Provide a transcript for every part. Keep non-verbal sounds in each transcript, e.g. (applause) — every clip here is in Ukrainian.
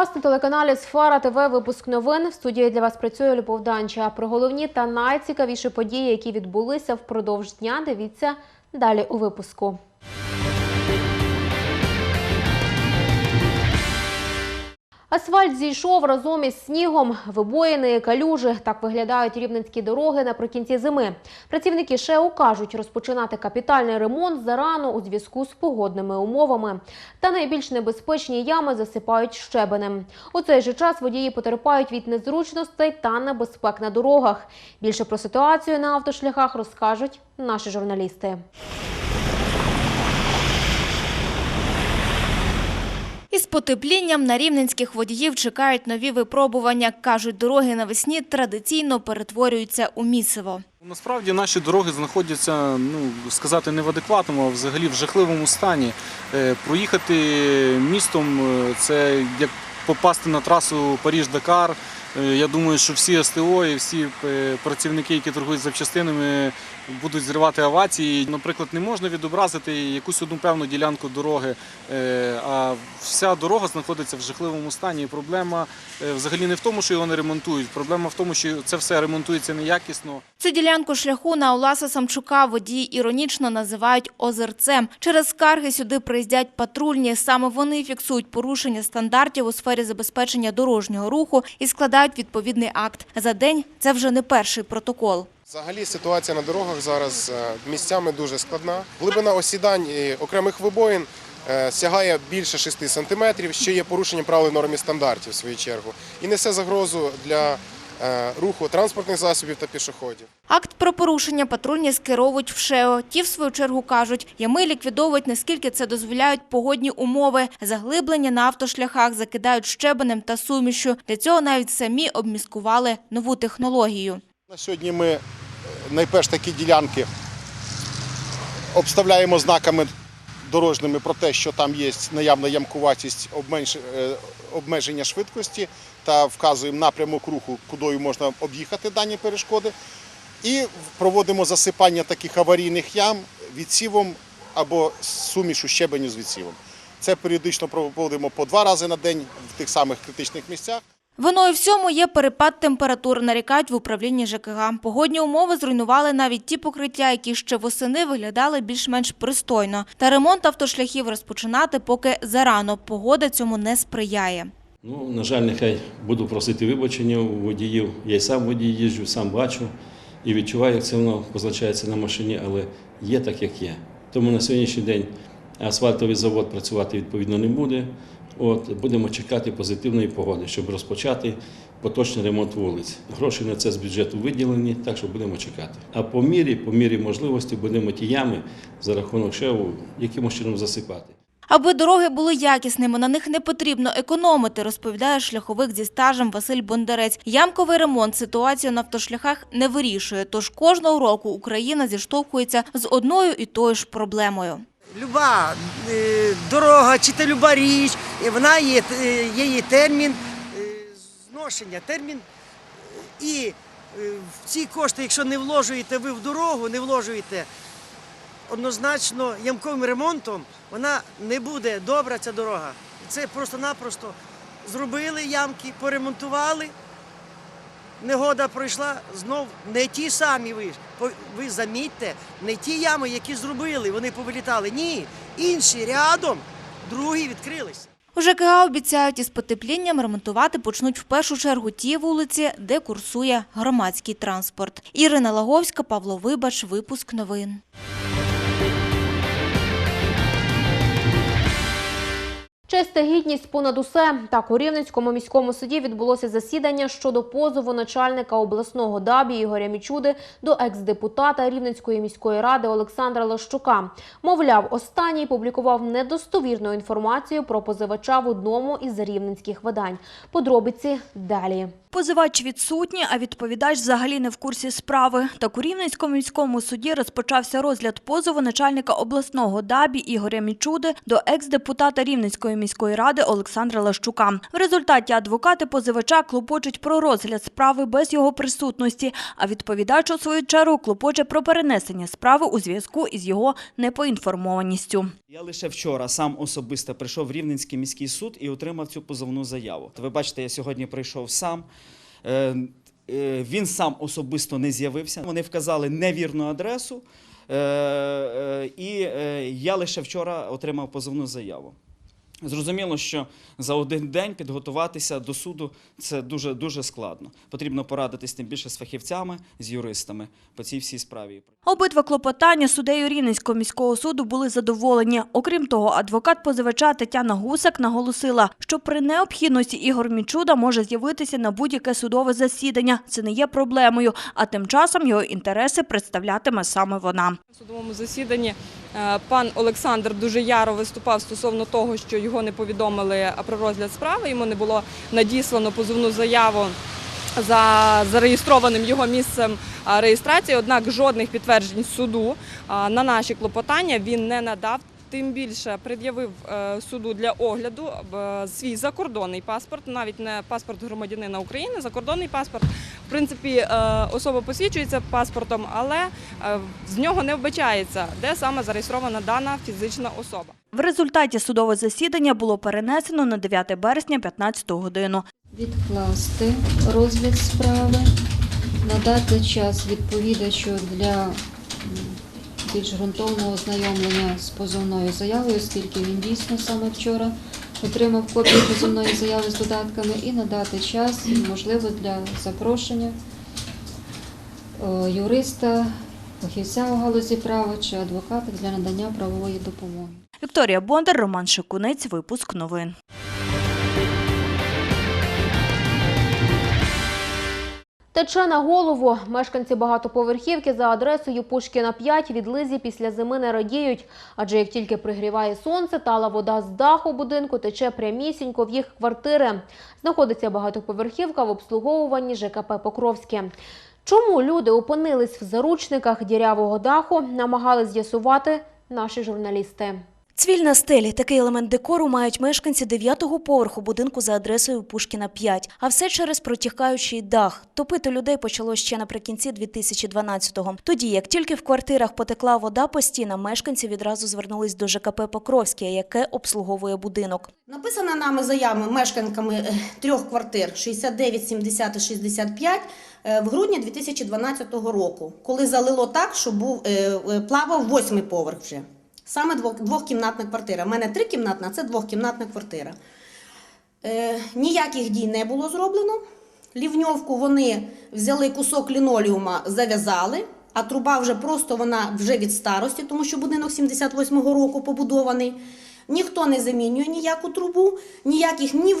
Вас на телеканалі Сфара ТВ. Випуск новин. В студії для вас працює Любов Данча. Про головні та найцікавіші події, які відбулися впродовж дня. Дивіться далі у випуску. Асфальт зійшов разом із снігом, вибоїни, калюжі. Так виглядають рівненські дороги наприкінці зими. Працівники ШЕУ кажуть, розпочинати капітальний ремонт зарано у зв'язку з погодними умовами. Та найбільш небезпечні ями засипають щебенем. У цей же час водії потерпають від незручностей та небезпек на дорогах. Більше про ситуацію на автошляхах розкажуть наші журналісти. Із потеплінням на рівненських водіїв чекають нові випробування. Кажуть, дороги навесні традиційно перетворюються у місиво. Насправді наші дороги знаходяться, ну сказати, не в адекватному, а взагалі в жахливому стані. Е, Проїхати містом е, це як попасти на трасу Паріж-Дакар. Е, Я думаю, що всі СТО і всі працівники, які торгують запчастинами, будуть зривати авації. Наприклад, не можна відобразити якусь одну певну ділянку дороги, е, а вся дорога знаходиться в жахливому стані. І проблема е, взагалі не в тому, що його не ремонтують. Проблема в тому, що це все ремонтується неякісно. Цю ділянку шляху на Оласа Самчука водії іронічно називають озерцем. Через скарги сюди приїздять патрульні. Саме вони фіксують порушення стандартів у сфері забезпечення дорожнього руху і складають відповідний акт. За день це вже не перший протокол. Взагалі ситуація на дорогах зараз е, місцями дуже складна. Глибина осідань окремих вибоїн е, сягає більше 6 сантиметрів, що є порушенням правил норм і стандартів в свою чергу, і несе загрозу для е, руху транспортних засобів та пішоходів. Акт про порушення патрульні скеровують в ШЕО. Ті, в свою чергу, кажуть, ями ліквідовують, наскільки це дозволяють погодні умови. Заглиблення на автошляхах закидають щебенем та сумішю. Для цього навіть самі обміскували нову технологію. На сьогодні ми е, найперш такі ділянки обставляємо знаками дорожніми про те, що там є наявна ямкуватість е, обмеження швидкості та вказуємо напрямок руху, кудою можна об'їхати дані перешкоди. І проводимо засипання таких аварійних ям відсівом або сумішу щебеню з відсівом. Це періодично проводимо по два рази на день в тих самих критичних місцях. Виною всьому є перепад температур, нарікають в управлінні ЖКГ. Погодні умови зруйнували навіть ті покриття, які ще восени виглядали більш-менш пристойно. Та ремонт автошляхів розпочинати поки зарано. Погода цьому не сприяє. Ну, на жаль, нехай буду просити вибачення у водіїв. Я й сам водій їжджу, сам бачу і відчуваю, як це воно позначається на машині, але є так, як є. Тому на сьогоднішній день асфальтовий завод працювати відповідно не буде. От будемо чекати позитивної погоди, щоб розпочати поточний ремонт вулиць. Гроші на це з бюджету виділені, так що будемо чекати. А по мірі, по мірі можливості будемо ті ями за рахунок ШЕУ якимось чином засипати. Аби дороги були якісними, на них не потрібно економити, розповідає шляховик зі стажем Василь Бондарець. Ямковий ремонт ситуацію на автошляхах не вирішує, тож кожного року Україна зіштовхується з одною і тою ж проблемою. Люба е, дорога чи та люба річ, вона є, е, є її термін е, зношення, термін. І в ці кошти, якщо не вложуєте ви в дорогу, не вложуєте однозначно ямковим ремонтом, вона не буде добра ця дорога. Це просто-напросто зробили ямки, поремонтували. Негода пройшла знов не ті самі ви. Ви замітьте, не ті ями, які зробили, вони повилітали. Ні, інші рядом, другі відкрилися. У ЖКГ обіцяють із потеплінням ремонтувати почнуть в першу чергу ті вулиці, де курсує громадський транспорт. Ірина Лаговська, Павло Вибач, випуск новин. Честь та гідність понад усе. Так, у Рівненському міському суді відбулося засідання щодо позову начальника обласного ДАБІ Ігоря Мічуди до екс-депутата Рівненської міської ради Олександра Лащука. Мовляв, останній публікував недостовірну інформацію про позивача в одному із рівненських видань. Подробиці далі. Позивач відсутній, а відповідач взагалі не в курсі справи. Так у Рівненському міському суді розпочався розгляд позову начальника обласного ДАБІ Ігоря Мічуди до екс-депутата Рівненської міської ради Олександра Лащука. В результаті адвокати позивача клопочуть про розгляд справи без його присутності, а відповідач у свою чергу клопоче про перенесення справи у зв'язку із його непоінформованістю. Я лише вчора сам особисто прийшов в Рівненський міський суд і отримав цю позовну заяву. Ви бачите, я сьогодні прийшов сам. Е, е, Він сам особисто не з'явився. Вони вказали невірну адресу, е, і я лише вчора отримав позовну заяву. Зрозуміло, що за один день підготуватися до суду це дуже дуже складно. Потрібно порадитись тим більше з фахівцями, з юристами по цій всій справі. Обидва клопотання суддею Рівненського міського суду були задоволені. Окрім того, адвокат позивача Тетяна Гусак наголосила, що при необхідності Ігор Мічуда може з'явитися на будь-яке судове засідання. Це не є проблемою, а тим часом його інтереси представлятиме саме вона. В судовому засіданні е, пан Олександр дуже яро виступав стосовно того, що його не повідомили про розгляд справи. Йому не було надіслано позовну заяву за зареєстрованим його місцем реєстрації. Однак жодних підтверджень суду на наші клопотання він не надав. Тим більше пред'явив е, суду для огляду е, свій закордонний паспорт, навіть не паспорт громадянина України, закордонний паспорт. В принципі, е, особа посвідчується паспортом, але з нього не вбачається, де саме зареєстрована дана фізична особа. В результаті судове засідання було перенесено на 9 березня 15 годину. Відкласти розгляд справи, надати час відповідачу для більш ґрунтовного ознайомлення з позовною заявою, оскільки він дійсно саме вчора отримав копію позовної заяви з додатками, і надати час, можливо, для запрошення е, юриста, фахівця у галузі права чи адвоката для надання правової допомоги. Вікторія Бондар, Роман Шикунець, випуск новин. Тече на голову. Мешканці багатоповерхівки за адресою Пушкіна 5 від лизі після зими не радіють. Адже як тільки пригріває сонце, тала вода з даху будинку тече прямісінько в їх квартири. Знаходиться багатоповерхівка в обслуговуванні ЖКП Покровське. Чому люди опинились в заручниках дірявого даху, намагались з'ясувати наші журналісти. Цвіль стелі – такий елемент декору мають мешканці 9-го поверху будинку за адресою Пушкіна 5. А все через протікаючий дах. Топити людей почало ще наприкінці 2012-го. Тоді, як тільки в квартирах потекла вода по стінам, мешканці відразу звернулись до ЖКП Покровське, яке обслуговує будинок. Написана нами заява мешканками е, трьох квартир 69, 70 і 65 е, в грудні 2012 року, коли залило так, що був, е, е, плавав восьмий поверх вже. Саме двохкімнатна квартира. У мене трикімнатна, це двохкімнатна квартира. Е, ніяких дій не було зроблено. Лівньовку вони взяли кусок лінолеума, зав'язали, а труба вже просто вона вже від старості, тому що будинок 78-го року побудований. Ніхто не замінює ніяку трубу, ніяких ні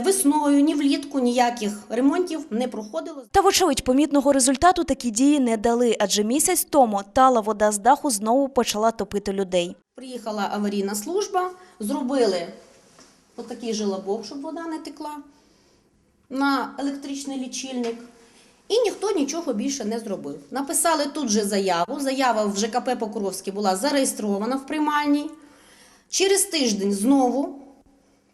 весною, ні влітку, ніяких ремонтів не проходило. Та, вочевидь, помітного результату такі дії не дали, адже місяць тому тала вода з даху знову почала топити людей. Приїхала аварійна служба, зробили отакий желобок, щоб вода не текла на електричний лічильник. І ніхто нічого більше не зробив. Написали тут же заяву. Заява в ЖКП Покровське була зареєстрована в приймальній. Через тиждень знову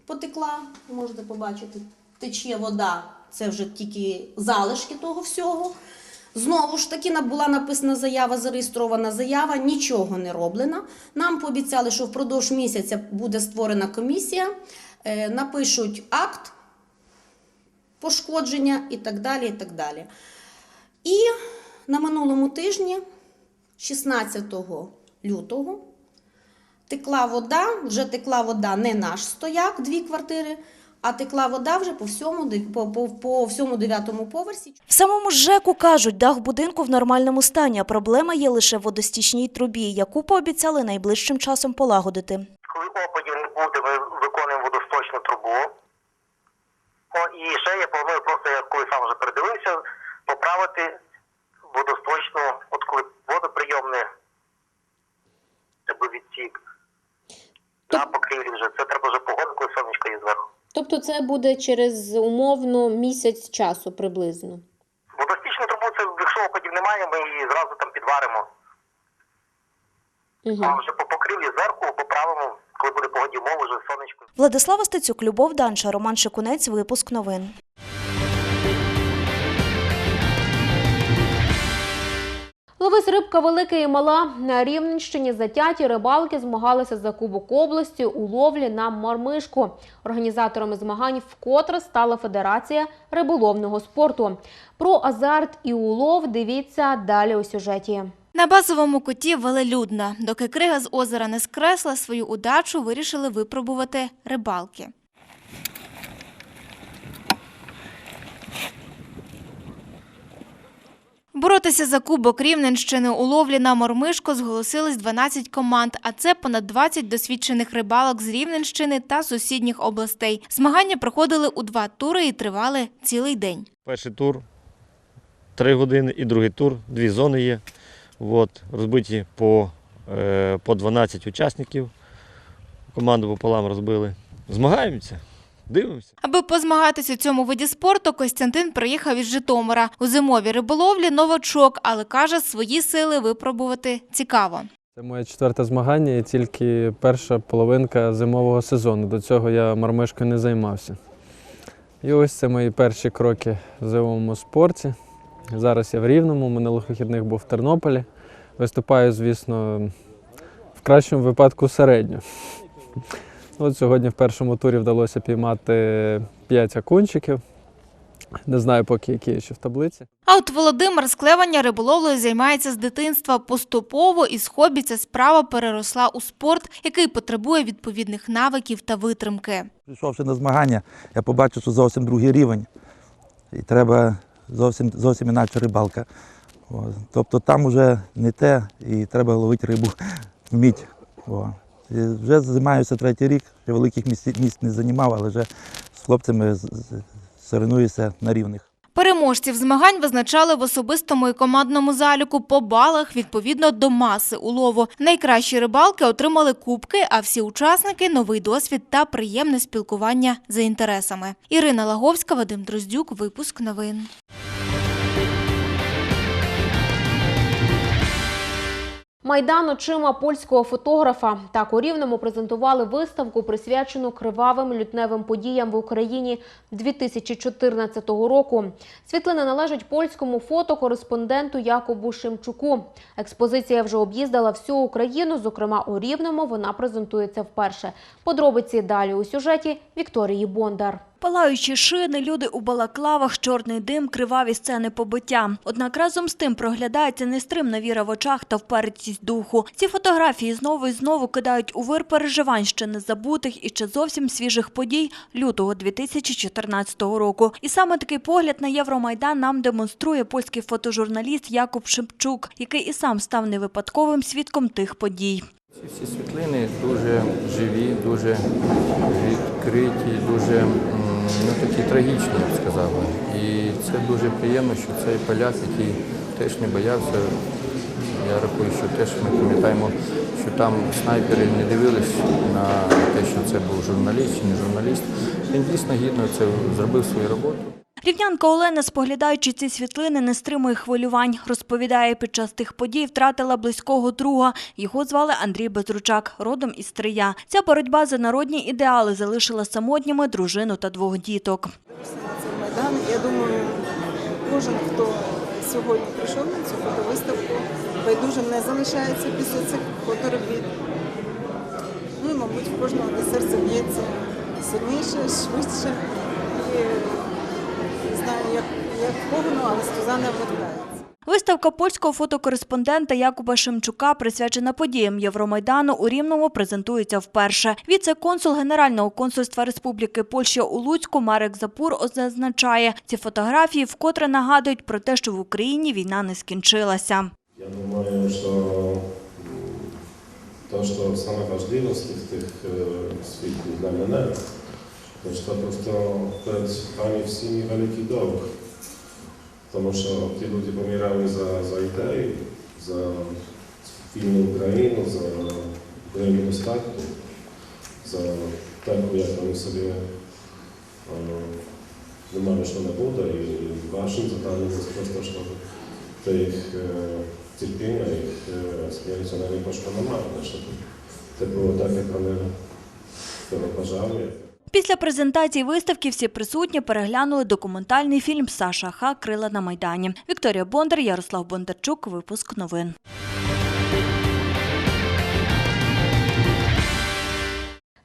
потекла, можете побачити, тече вода, це вже тільки залишки того всього. Знову ж таки була написана заява, зареєстрована заява, нічого не роблено. Нам пообіцяли, що впродовж місяця буде створена комісія, е, напишуть акт пошкодження і так далі. І так далі. І на минулому тижні, 16 лютого, текла вода, вже текла вода не наш стояк, дві квартири, а текла вода вже по всьому, по, по, по всьому дев'ятому поверсі. В самому ЖЕКу кажуть, дах будинку в нормальному стані, а проблема є лише в водостічній трубі, яку пообіцяли найближчим часом полагодити. Коли опадів не буде, ми виконуємо водосточну трубу. О, і ще я планую просто, я коли сам вже передивився, поправити водосточну, от коли водоприйомне якби відсік на покрівлі вже. Це треба вже погодити, коли сонечко є зверху. Тобто це буде через умовно місяць часу приблизно. Водостічну трубу це, якщо опадів немає, ми її зразу там підваримо. А вже по покрівлі зверху поправимо, коли буде погодні умови, вже сонечко. Владислава Стецюк, Любов Данша, Роман Шикунець, випуск новин. Ловись рибка велика і мала на Рівненщині затяті рибалки змагалися за Кубок області у ловлі на мармишку. Організаторами змагань вкотре стала Федерація риболовного спорту. Про азарт і улов дивіться далі у сюжеті. На базовому коті велелюдно. Доки крига з озера не скресла свою удачу, вирішили випробувати рибалки. Боротися за кубок Рівненщини у ловлі на мормишку зголосились 12 команд, а це понад 20 досвідчених рибалок з Рівненщини та сусідніх областей. Змагання проходили у два тури і тривали цілий день. Перший тур 3 години і другий тур, дві зони є. От, розбиті по, е, по 12 учасників. Команду пополам розбили. Змагаємося, дивимося. Аби позмагатись у цьому виді спорту, Костянтин приїхав із Житомира. У зимовій риболовлі новачок, але каже, свої сили випробувати цікаво. Це моє четверте змагання і тільки перша половинка зимового сезону. До цього я мармишкою не займався. І ось це мої перші кроки в зимовому спорті. Зараз я в Рівному, минулих вихідних був в Тернополі. Виступаю, звісно, в кращому випадку середньо. От сьогодні в першому турі вдалося піймати 5 акунчиків. Не знаю поки які ще в таблиці. А от Володимир з клевання риболовлею займається з дитинства. Поступово із хобі ця справа переросла у спорт, який потребує відповідних навиків та витримки. Прийшовши на змагання, я побачив, що зовсім другий рівень. І треба зовсім, зовсім інакша рибалка. Тобто там вже не те, і треба ловити рибу (laughs) вміть. І вже займаюся третій рік, ще великих місць, не займав, але вже з хлопцями соревнуюся на рівних. Переможців змагань визначали в особистому і командному заліку по балах відповідно до маси улову. Найкращі рибалки отримали кубки, а всі учасники новий досвід та приємне спілкування за інтересами. Ірина Лаговська, Вадим Дроздюк, випуск новин. Майдан очима польського фотографа. Так у Рівному презентували виставку, присвячену кривавим лютневим подіям в Україні 2014 року. Світлини належать польському фотокореспонденту Якобу Шимчуку. Експозиція вже об'їздила всю Україну, зокрема у Рівному вона презентується вперше. Подробиці далі у сюжеті Вікторії Бондар. Палаючі шини, люди у балаклавах, чорний дим, криваві сцени побиття. Однак разом з тим проглядається нестримна віра в очах та впертість духу. Ці фотографії знову і знову кидають у вир переживань ще незабутих і ще зовсім свіжих подій лютого 2014 року. І саме такий погляд на Євромайдан нам демонструє польський фотожурналіст Якуб Шепчук, який і сам став невипадковим свідком тих подій. Ці всі світлини дуже живі, дуже відкриті, дуже ну, такі трагічні, я б сказав. І це дуже приємно, що цей поляк, який теж не боявся, я рахую, що теж ми пам'ятаємо, що там снайпери не дивились на те, що це був журналіст чи не журналіст. Він дійсно гідно це зробив свою роботу. Рівнянка Олена, споглядаючи ці світлини, не стримує хвилювань. Розповідає, під час тих подій втратила близького друга. Його звали Андрій Безручак, родом із Трия. Ця боротьба за народні ідеали залишила самотніми дружину та двох діток. Майдан. Я думаю, кожен, хто сьогодні прийшов на цю фотовиставку, байдужим не залишається після цих фоторобіт. Ну і, мабуть, в кожного серце б'ється сильніше, швидше. І знаю, як, як погано, але не вертається. Виставка польського фотокореспондента Якуба Шемчука, присвячена подіям Євромайдану, у Рівному презентується вперше. Віце-консул Генерального консульства Республіки Польща у Луцьку Марек Запур зазначає, ці фотографії вкотре нагадують про те, що в Україні війна не скінчилася. Я думаю, що to, що саме важливе з тих, тих світлів для мене, to, що просто перед вами всіми великий довг. Тому що ті люди помирали за, за ідею, за вільну Україну, за Україну достатку, за таку, як вони собі Думаю, що не буде, і вашим завданням це просто, щоб це їх е, терпіння, їх е, смерть, вона не пошла нормально, щоб це було так, як вони того бажали. Після презентації виставки всі присутні переглянули документальний фільм Саша Ха Крила на Майдані. Вікторія Бондар, Ярослав Бондарчук. Випуск новин.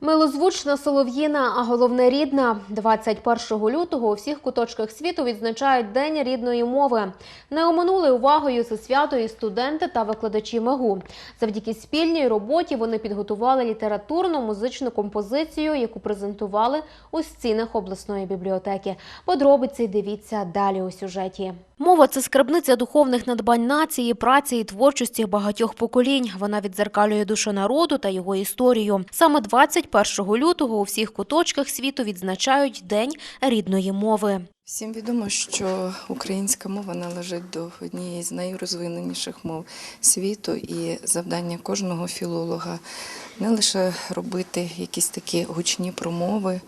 Милозвучна солов'їна, а головне рідна. 21 лютого у всіх куточках світу відзначають День рідної мови. Не оминули увагою це свято студенти та викладачі МЕГУ. Завдяки спільній роботі вони підготували літературну музичну композицію, яку презентували у стінах обласної бібліотеки. Подробиці дивіться далі у сюжеті. Мова це скарбниця духовних надбань нації, праці і творчості багатьох поколінь. Вона відзеркалює душу народу та його історію. Саме 21 лютого у всіх куточках світу відзначають День рідної мови. Всім відомо, що українська мова належить до однієї з найрозвиненіших мов світу, і завдання кожного філолога не лише робити якісь такі гучні промови,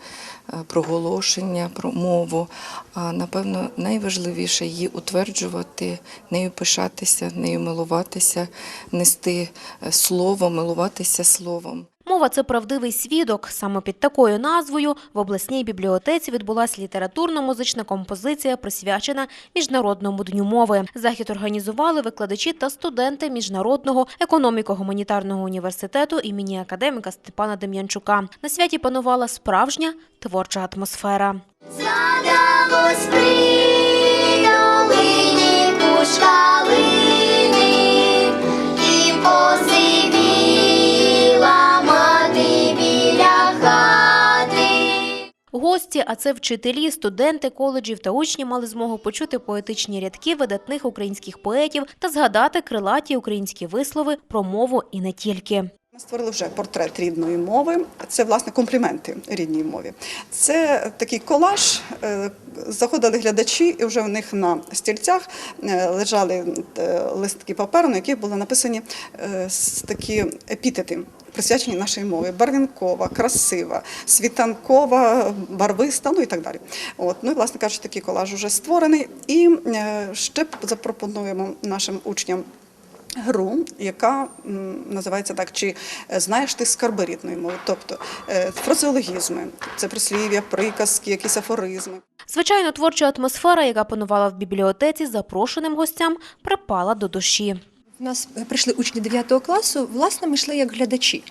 е, проголошення про мову, а напевно найважливіше її утверджувати, нею пишатися, нею милуватися, нести е, слово, милуватися словом. Мова це правдивий свідок. Саме під такою назвою в обласній бібліотеці відбулася літературно-музична композиція, присвячена Міжнародному дню мови. Захід організували викладачі та студенти Міжнародного економіко-гуманітарного університету імені академіка Степана Дем'янчука. На святі панувала справжня творча атмосфера. Гості, а це вчителі, студенти коледжів та учні мали змогу почути поетичні рядки видатних українських поетів та згадати крилаті українські вислови про мову і не тільки. Ми створили вже портрет рідної мови. Це власне компліменти рідній мові. Це такий колаж. е, Заходили глядачі, і вже в них на стільцях е, лежали е, листки паперу, на яких були написані такі епітети. Присвячені нашій мові барвінкова, красива, світанкова, барвиста, ну і так далі. От ну і власне кажучи, такий колаж вже створений. І е, ще запропонуємо нашим учням гру, яка називається так, чи е, знаєш ти скарби рідної мови, тобто е, фразеологізми, це прислів'я, приказки, якісь афоризми. Звичайно, творча атмосфера, яка панувала в бібліотеці, запрошеним гостям припала до душі. У нас прийшли учні 9 класу, власне, ми йшли як глядачі.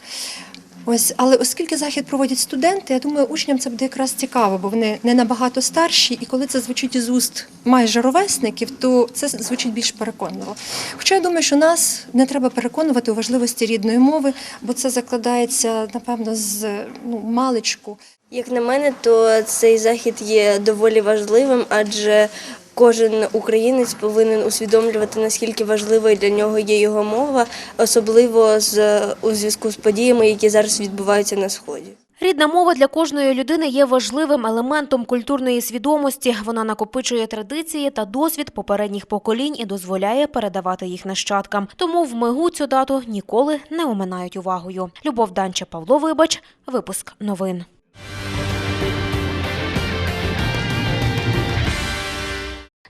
Ось, але оскільки захід проводять студенти, я думаю, учням це буде якраз цікаво, бо вони не набагато старші, і коли це звучить із уст майже ровесників, то це звучить більш переконливо. Хоча я думаю, що нас не треба переконувати у важливості рідної мови, бо це закладається, напевно, з ну, маличку. Як на мене, то цей захід є доволі важливим, адже кожен українець повинен усвідомлювати, наскільки важливою для нього є його мова, особливо з у зв'язку з подіями, які зараз відбуваються на сході. Рідна мова для кожної людини є важливим елементом культурної свідомості. Вона накопичує традиції та досвід попередніх поколінь і дозволяє передавати їх нащадкам. Тому в МИГУ цю дату ніколи не оминають увагою. Любов Данча, Павло Вибач, випуск новин.